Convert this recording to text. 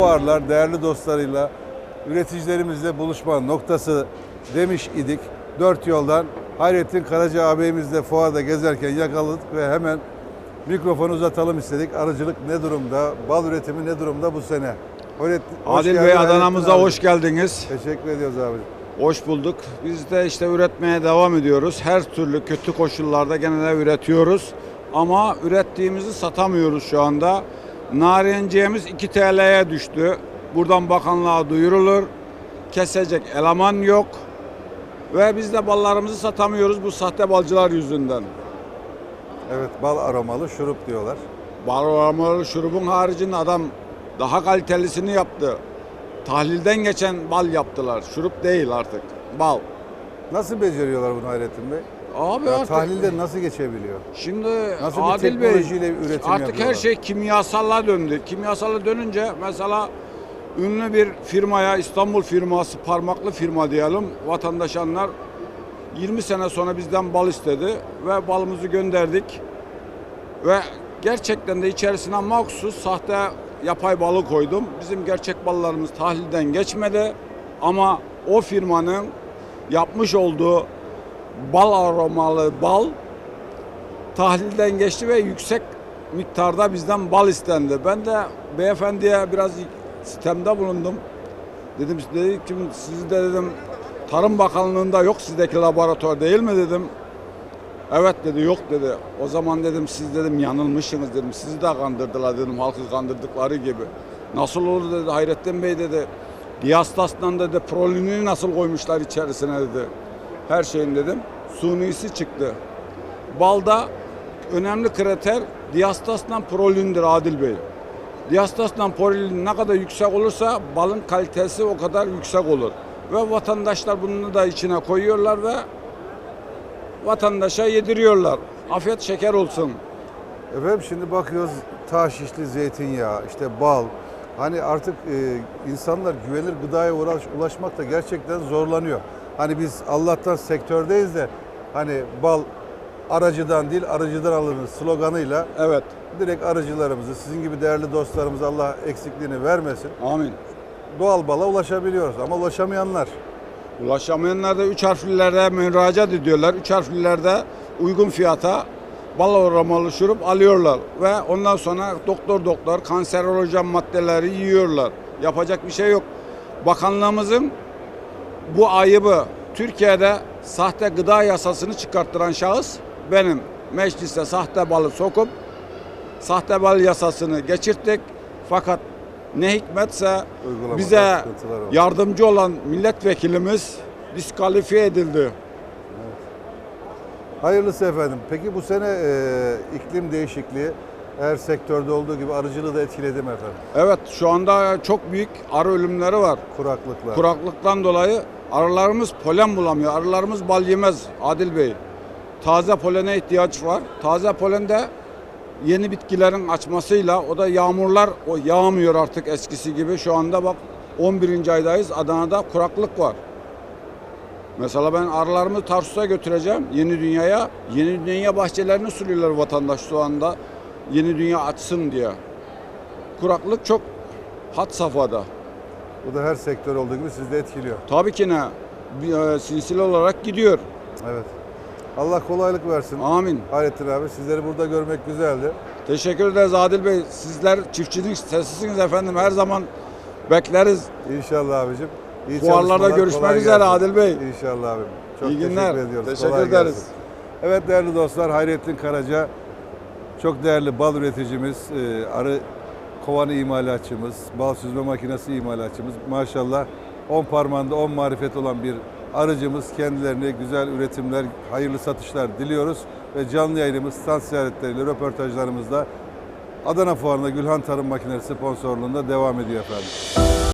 Fuarlar değerli dostlarıyla, üreticilerimizle buluşma noktası demiş idik. Dört yoldan Hayrettin Karaca ağabeyimizle fuarda gezerken yakaladık ve hemen mikrofonu uzatalım istedik. Arıcılık ne durumda? Bal üretimi ne durumda bu sene? Hayrettin, hoş Adil geldin Bey Hayrettin Adana'mıza abi. hoş geldiniz. Teşekkür ediyoruz abi. Hoş bulduk. Biz de işte üretmeye devam ediyoruz. Her türlü kötü koşullarda gene de üretiyoruz. Ama ürettiğimizi satamıyoruz şu anda. Narenciye'miz 2 TL'ye düştü. Buradan bakanlığa duyurulur. Kesecek eleman yok. Ve biz de ballarımızı satamıyoruz bu sahte balcılar yüzünden. Evet bal aromalı şurup diyorlar. Bal aromalı şurubun haricinde adam daha kalitelisini yaptı. Tahlilden geçen bal yaptılar. Şurup değil artık. Bal. Nasıl beceriyorlar bunu Hayrettin Bey? Abi Ya artık tahlilde nasıl geçebiliyor? şimdi Nasıl Adil Bey üretim artık yapıyorlar? her şey kimyasalla döndü. Kimyasalla dönünce mesela ünlü bir firmaya İstanbul firması parmaklı firma diyelim vatandaşanlar 20 sene sonra bizden bal istedi ve balımızı gönderdik ve gerçekten de içerisine maksus sahte yapay balı koydum. Bizim gerçek ballarımız tahlilden geçmedi ama o firmanın yapmış olduğu bal aromalı bal tahlilden geçti ve yüksek miktarda bizden bal istendi. Ben de beyefendiye biraz sistemde bulundum. Dedim dedi ki sizde dedim Tarım Bakanlığı'nda yok sizdeki laboratuvar değil mi dedim. Evet dedi yok dedi. O zaman dedim siz dedim yanılmışsınız dedim. Sizi de kandırdılar dedim halkı kandırdıkları gibi. Nasıl olur dedi Hayrettin Bey dedi. Diyastas'tan dedi prolini nasıl koymuşlar içerisine dedi. Her şeyin dedim. Sunisi çıktı. Balda önemli kriter diyastasla prolindir Adil Bey. Diyastasla prolin ne kadar yüksek olursa balın kalitesi o kadar yüksek olur. Ve vatandaşlar bunu da içine koyuyorlar ve vatandaşa yediriyorlar. Afiyet şeker olsun. Efendim şimdi bakıyoruz taş şişli zeytinyağı, işte bal. Hani artık e, insanlar güvenilir gıdaya uğraş, ulaşmakta gerçekten zorlanıyor. Hani biz Allah'tan sektördeyiz de hani bal aracıdan değil arıcıdan alınır sloganıyla Evet. direkt arıcılarımızı, sizin gibi değerli dostlarımıza Allah eksikliğini vermesin. Amin. Doğal bala ulaşabiliyoruz ama ulaşamayanlar. Ulaşamayanlar da üç harflilerde müracaat ediyorlar. Üç harflilerde uygun fiyata bal aromalı şurup alıyorlar. Ve ondan sonra doktor doktor kanserojen maddeleri yiyorlar. Yapacak bir şey yok. Bakanlığımızın bu ayıbı Türkiye'de sahte gıda yasasını çıkarttıran şahıs benim. Mecliste sahte balı sokup sahte bal yasasını geçirttik. Fakat ne hikmetse Uygulamada bize yardımcı olan milletvekilimiz diskalifiye edildi. Hayırlısı efendim. Peki bu sene e, iklim değişikliği her sektörde olduğu gibi arıcılığı da etkiledi mi efendim? Evet şu anda çok büyük arı ölümleri var. Kuraklıklar. Kuraklıktan dolayı arılarımız polen bulamıyor. Arılarımız bal yemez Adil Bey. Taze polene ihtiyaç var. Taze polen de yeni bitkilerin açmasıyla o da yağmurlar o yağmıyor artık eskisi gibi. Şu anda bak 11. aydayız. Adana'da kuraklık var. Mesela ben arılarımı Tarsus'a götüreceğim Yeni Dünya'ya. Yeni Dünya bahçelerini sürüyorlar vatandaş şu anda. Yeni Dünya açsın diye. Kuraklık çok hat safhada. Bu da her sektör olduğu gibi sizi de etkiliyor. Tabii ki ne? Bir, e, silsile olarak gidiyor. Evet. Allah kolaylık versin. Amin. Hayrettin abi sizleri burada görmek güzeldi. Teşekkür ederiz Adil Bey. Sizler çiftçinin sesisiniz efendim. Her zaman bekleriz. İnşallah abicim. İyi Fuarlarda çalışmalar, görüşmek kolay üzere gelsin. Adil Bey. İnşallah abim. Çok İyi günler. teşekkür ediyoruz. Teşekkür Kolay ederiz. gelsin. Evet değerli dostlar Hayrettin Karaca çok değerli bal üreticimiz, e, arı kovanı imalatçımız, bal süzme makinesi imalatçımız. Maşallah 10 parmağında 10 marifet olan bir arıcımız. Kendilerine güzel üretimler, hayırlı satışlar diliyoruz. Ve canlı yayınımız, stand ziyaretleriyle, röportajlarımızda Adana Fuarı'nda Gülhan Tarım Makinesi sponsorluğunda devam ediyor efendim.